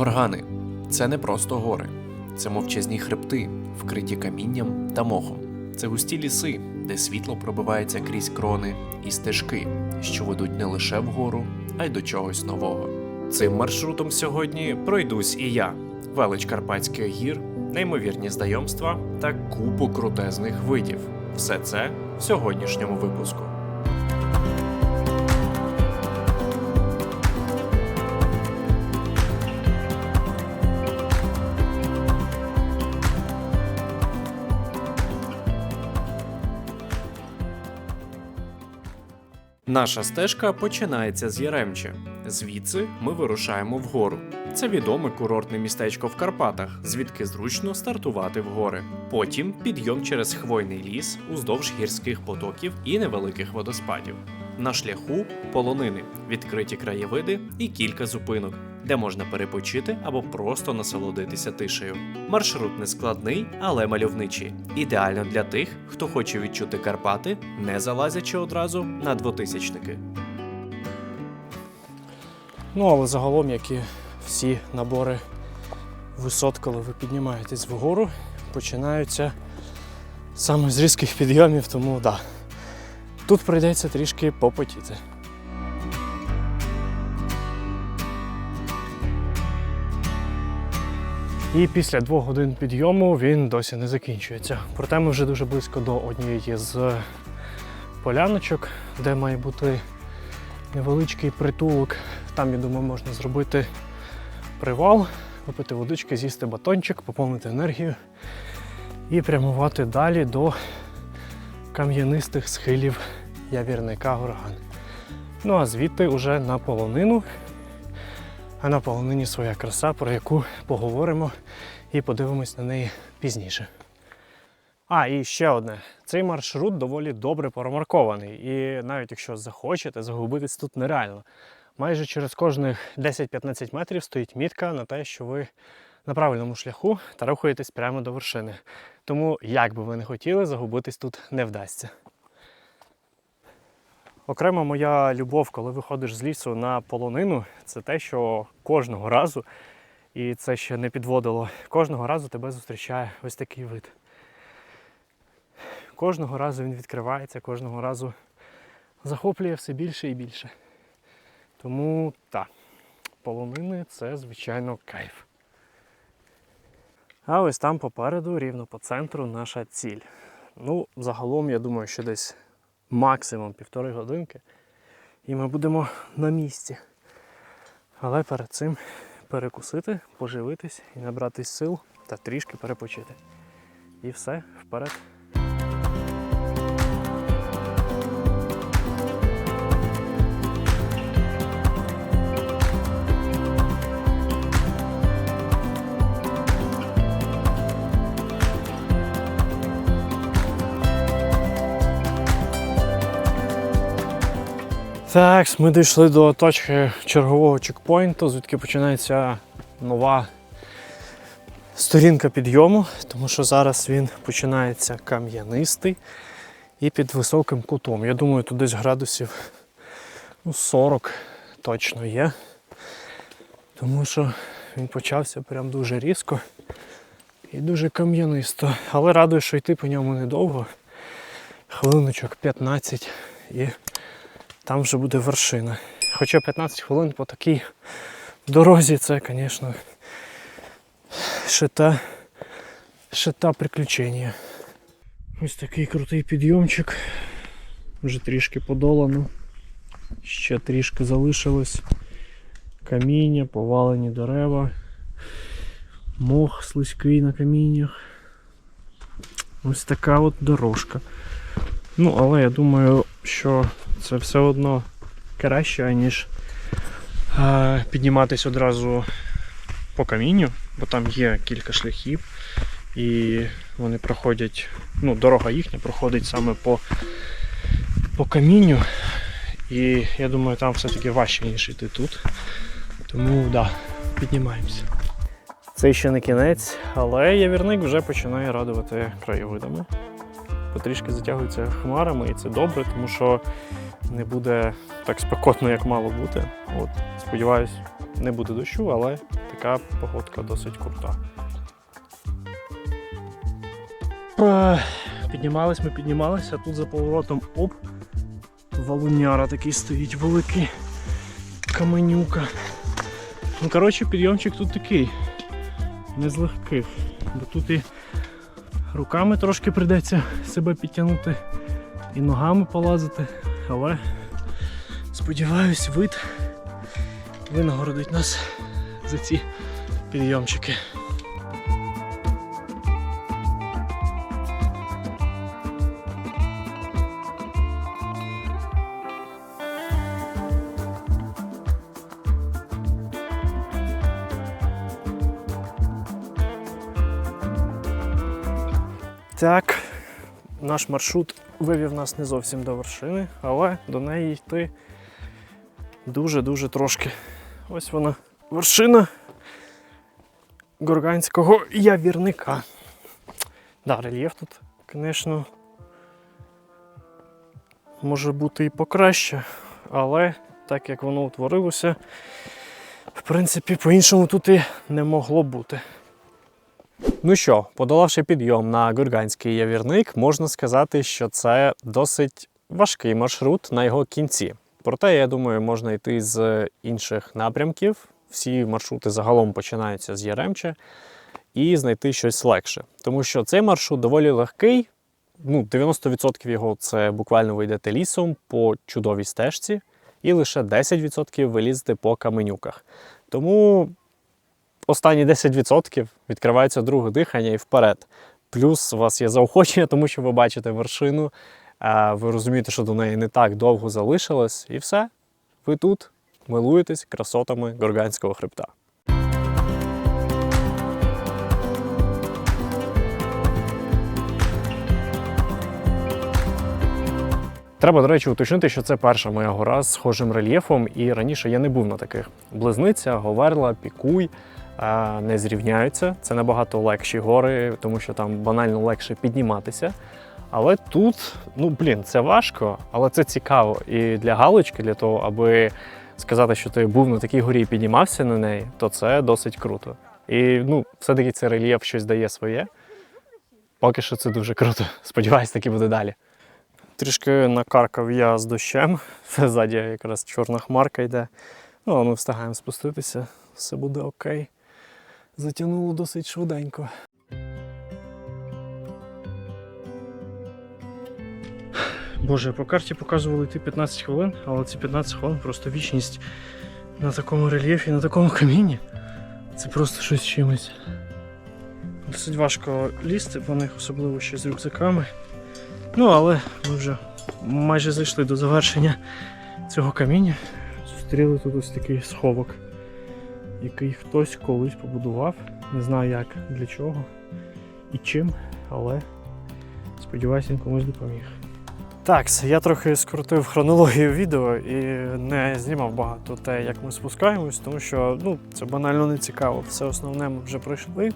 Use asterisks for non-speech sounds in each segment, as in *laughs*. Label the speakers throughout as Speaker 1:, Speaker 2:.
Speaker 1: Горгани це не просто гори, це мовчазні хребти, вкриті камінням та мохом. Це густі ліси, де світло пробивається крізь крони, і стежки, що ведуть не лише вгору, а й до чогось нового. Цим маршрутом сьогодні пройдусь і я, велич Карпатських гір, неймовірні знайомства та купу крутезних видів. Все це в сьогоднішньому випуску. Наша стежка починається з Яремче. Звідси ми вирушаємо вгору. Це відоме курортне містечко в Карпатах, звідки зручно стартувати в гори. Потім підйом через хвойний ліс уздовж гірських потоків і невеликих водоспадів. На шляху полонини, відкриті краєвиди і кілька зупинок, де можна перепочити або просто насолодитися тишею. Маршрут не складний, але мальовничий. Ідеально для тих, хто хоче відчути Карпати, не залазячи одразу на двотисячники.
Speaker 2: Ну, але загалом, як і всі набори висот, коли ви піднімаєтесь вгору, починаються саме з різких підйомів, тому да. Тут прийдеться трішки попотіти. І після двох годин підйому він досі не закінчується. Проте ми вже дуже близько до однієї з поляночок, де має бути невеличкий притулок. Там, я думаю, можна зробити привал, випити водички, з'їсти батончик, поповнити енергію і прямувати далі до кам'янистих схилів явірника Горган. Ну а звідти вже на полонину. А на полонині своя краса, про яку поговоримо і подивимось на неї пізніше. А, і ще одне. Цей маршрут доволі добре промаркований. І навіть якщо захочете, загубитись тут нереально. Майже через кожних 10-15 метрів стоїть мітка на те, що ви на правильному шляху та рухаєтесь прямо до вершини. Тому, як би ви не хотіли, загубитись тут не вдасться. Окрема моя любов, коли виходиш з лісу на полонину, це те, що кожного разу, і це ще не підводило, кожного разу тебе зустрічає ось такий вид. Кожного разу він відкривається, кожного разу захоплює все більше і більше. Тому так, полонини це, звичайно, кайф. А ось там попереду, рівно по центру, наша ціль. Ну, загалом, я думаю, що десь максимум півтори годинки, і ми будемо на місці. Але перед цим перекусити, поживитись і набратись сил та трішки перепочити. І все, вперед. Так, ми дійшли до точки чергового чекпоінту, звідки починається нова сторінка підйому, тому що зараз він починається кам'янистий і під високим кутом. Я думаю, тут десь градусів ну, 40 точно є. Тому що він почався прям дуже різко і дуже кам'янисто. Але радує, що йти по ньому недовго. Хвилиночок 15 і там вже буде вершина. Хоча 15 хвилин по такій дорозі це, звісно, ще та, приключення. Ось такий крутий підйомчик. Вже трішки подолано. Ще трішки залишилось. Каміння, повалені дерева, мох слизький на каміннях. Ось така от дорожка. Ну, але я думаю, що це все одно краще, ніж е, підніматися одразу по камінню, бо там є кілька шляхів, і вони проходять, ну, дорога їхня проходить саме по, по камінню. І я думаю, там все-таки важче, ніж йти тут. Тому так, да, піднімаємося. Це ще не кінець, але явірник вже починає радувати краєвидами. Потрішки затягується хмарами, і це добре, тому що не буде так спекотно, як мало бути. От, сподіваюсь, не буде дощу, але така погодка досить крута. Е, Піднімались ми, піднімалися, тут за поворотом оп. Валуняра такий стоїть великий. Каменюка. Ну, коротше, підйомчик тут такий. Не з легких. Бо тут і руками трошки прийдеться себе підтягнути, і ногами полазити, але сподіваюсь, вид винагородить нас за ці підйомчики. Так, наш маршрут вивів нас не зовсім до вершини, але до неї йти дуже-дуже трошки. Ось вона вершина Горганського явірника. Да, рельєф тут, звісно, може бути і покраще, але так як воно утворилося, в принципі, по-іншому тут і не могло бути. Ну що, подолавши підйом на Гурганський явірник, можна сказати, що це досить важкий маршрут на його кінці. Проте, я думаю, можна йти з інших напрямків. Всі маршрути загалом починаються з Яремче і знайти щось легше. Тому що цей маршрут доволі легкий. Ну, 90% його це буквально ви лісом по чудовій стежці, і лише 10% ви лізете по каменюках. Тому останні 10% відкривається друге дихання і вперед. Плюс у вас є заохочення, тому що ви бачите вершину, ви розумієте, що до неї не так довго залишилось, і все. Ви тут милуєтесь красотами Горганського хребта. Треба, до речі, уточнити, що це перша моя гора з схожим рельєфом, і раніше я не був на таких. Близниця, Говерла, Пікуй не зрівняються. Це набагато легші гори, тому що там банально легше підніматися. Але тут, ну блін, це важко, але це цікаво. І для галочки, для того, аби сказати, що ти був на такій горі і піднімався на неї, то це досить круто. І ну, все-таки цей рельєф щось дає своє. Поки що це дуже круто. *laughs* Сподіваюсь, таки буде далі. Трішки накаркав я з дощем. *laughs* Ззаді якраз чорна хмарка йде. Ну, але ми встигаємо спуститися, все буде окей. Затягнуло досить швиденько. Боже, по карті показували йти 15 хвилин, але ці 15 хвилин просто вічність на такому рельєфі, на такому камінні. Це просто щось чимось. Досить важко лізти по них, особливо ще з рюкзаками. Ну, але ми вже майже зайшли до завершення цього каміння. Зустріли тут ось такий сховок, який хтось колись побудував. Не знаю як, для чого і чим, але сподіваюся, він комусь допоміг. Так, я трохи скрутив хронологію відео і не знімав багато те, як ми спускаємось, тому що ну, це банально не цікаво. Все основне ми вже пройшли.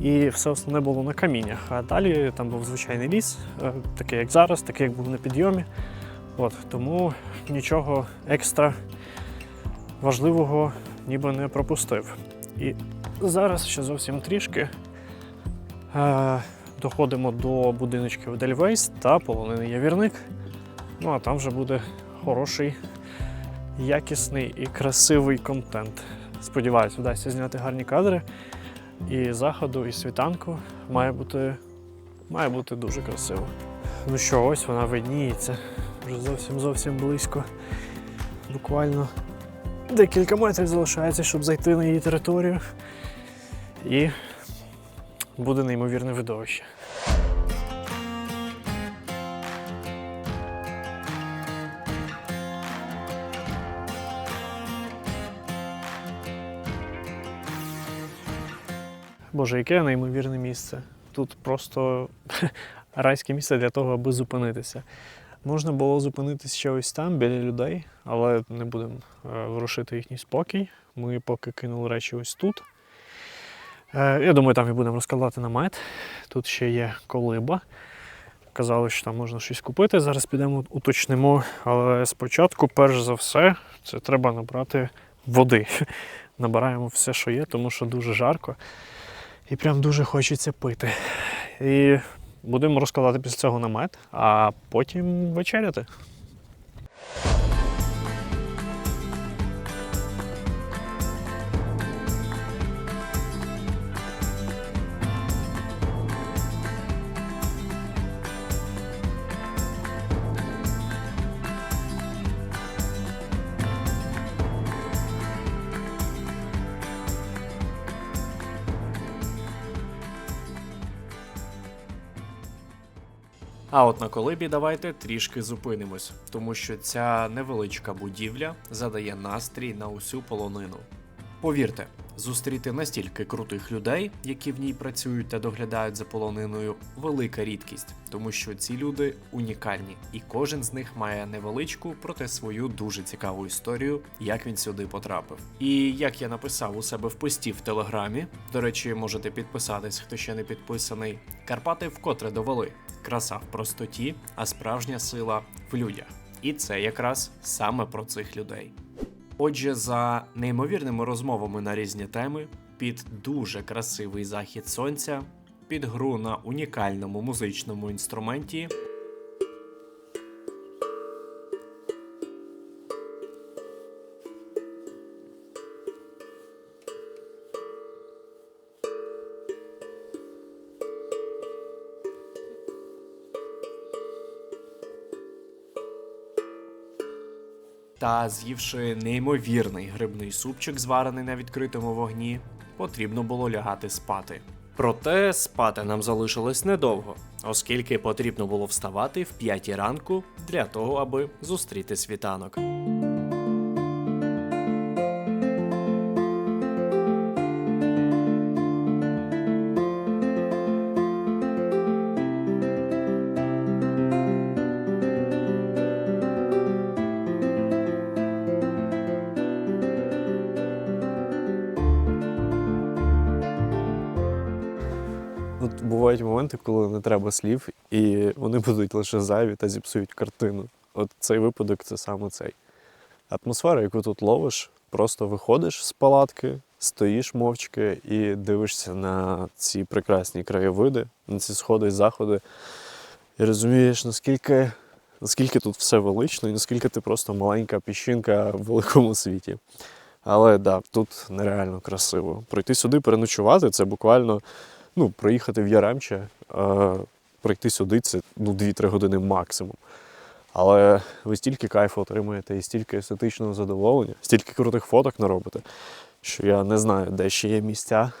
Speaker 2: І все основне було на каміннях. А далі там був звичайний ліс, е, такий як зараз, такий як був на підйомі. От, тому нічого екстра важливого ніби не пропустив. І зараз ще зовсім трішки е, доходимо до будиночків Дельвейс та полонений явірник. Ну а там вже буде хороший, якісний і красивий контент. Сподіваюсь, вдасться зняти гарні кадри. І заходу, і світанку має бути, має бути дуже красиво. Ну що, ось вона видніється. Вже зовсім зовсім близько. Буквально декілька метрів залишається, щоб зайти на її територію. І буде неймовірне видовище. Боже, яке неймовірне місце. Тут просто *laughs* райське місце для того, аби зупинитися. Можна було зупинитися ще ось там, біля людей, але не будемо е, ворушити їхній спокій. Ми поки кинули речі ось тут. Е, Я думаю, там і будемо розкладати намет. Тут ще є колиба. Казали, що там можна щось купити. Зараз підемо уточнимо. Але спочатку, перш за все, це треба набрати води. *laughs* набираємо все, що є, тому що дуже жарко і прям дуже хочеться пити. І будемо розкладати після цього намет, а потім вечеряти.
Speaker 1: А от на колибі давайте трішки зупинимось, тому що ця невеличка будівля задає настрій на усю полонину. Повірте, зустріти настільки крутих людей, які в ній працюють та доглядають за полониною, велика рідкість, тому що ці люди унікальні, і кожен з них має невеличку, проте свою дуже цікаву історію, як він сюди потрапив. І як я написав у себе в пості в телеграмі, до речі, можете підписатись, хто ще не підписаний. Карпати вкотре довели краса в простоті, а справжня сила в людях. І це якраз саме про цих людей. Отже, за неймовірними розмовами на різні теми, під дуже красивий захід сонця, під гру на унікальному музичному інструменті. Та з'ївши неймовірний грибний супчик, зварений на відкритому вогні, потрібно було лягати спати. Проте спати нам залишилось недовго, оскільки потрібно було вставати в п'ятій ранку для того, аби зустріти світанок.
Speaker 2: Моменти, коли не треба слів, і вони будуть лише зайві та зіпсують картину. От цей випадок це саме цей. Атмосфера, яку тут ловиш, просто виходиш з палатки, стоїш мовчки і дивишся на ці прекрасні краєвиди, на ці сходи і заходи, і розумієш, наскільки, наскільки тут все велично і наскільки ти просто маленька піщинка в великому світі. Але так, да, тут нереально красиво. Прийти сюди, переночувати це буквально ну, проїхати в Яремче, е, прийти сюди це ну, 2-3 години максимум. Але ви стільки кайфу отримуєте і стільки естетичного задоволення, стільки крутих фоток наробите, що я не знаю, де ще є місця,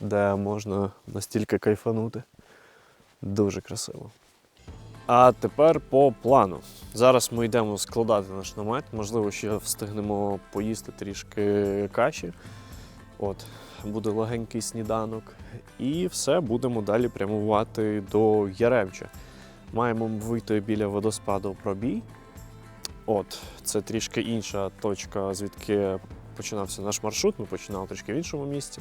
Speaker 2: де можна настільки кайфанути. Дуже красиво. А тепер по плану. Зараз ми йдемо складати наш намет. Можливо, ще встигнемо поїсти трішки каші. От, буде легенький сніданок. І все, будемо далі прямувати до Яремча. Маємо вийти біля водоспаду пробій. От, це трішки інша точка, звідки починався наш маршрут. Ми починали трішки в іншому місці.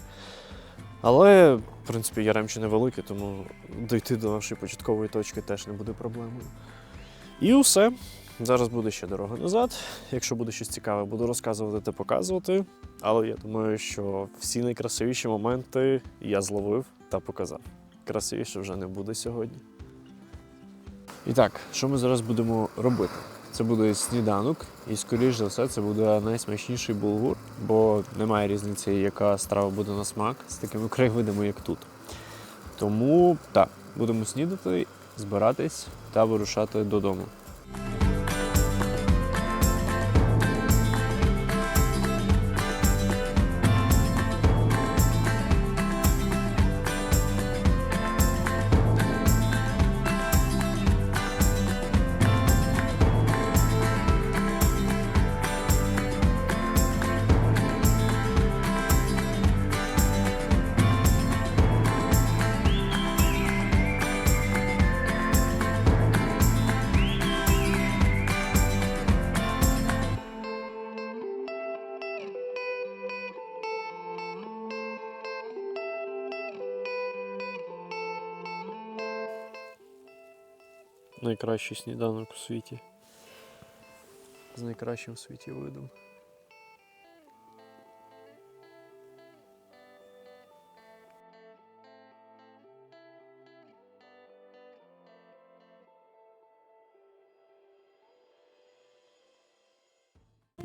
Speaker 2: Але, в принципі, Яремче невелике, тому дойти до нашої початкової точки теж не буде проблемою. І усе. Зараз буде ще дорога назад. Якщо буде щось цікаве, буду розказувати та показувати. Але я думаю, що всі найкрасивіші моменти я зловив та показав. Красивіше вже не буде сьогодні. І так, що ми зараз будемо робити? Це буде сніданок, і, скоріш за все, це буде найсмачніший булгур, бо немає різниці, яка страва буде на смак з такими краєвидами, як тут. Тому так, будемо снідати, збиратись та вирушати додому. Найкращий сніданок у світі. З найкращим в світі видом.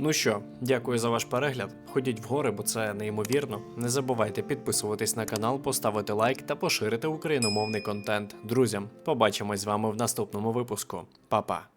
Speaker 1: Ну що, дякую за ваш перегляд. Ходіть в гори, бо це неймовірно. Не забувайте підписуватись на канал, поставити лайк та поширити україномовний контент друзям. Побачимось з вами в наступному випуску. Па-па!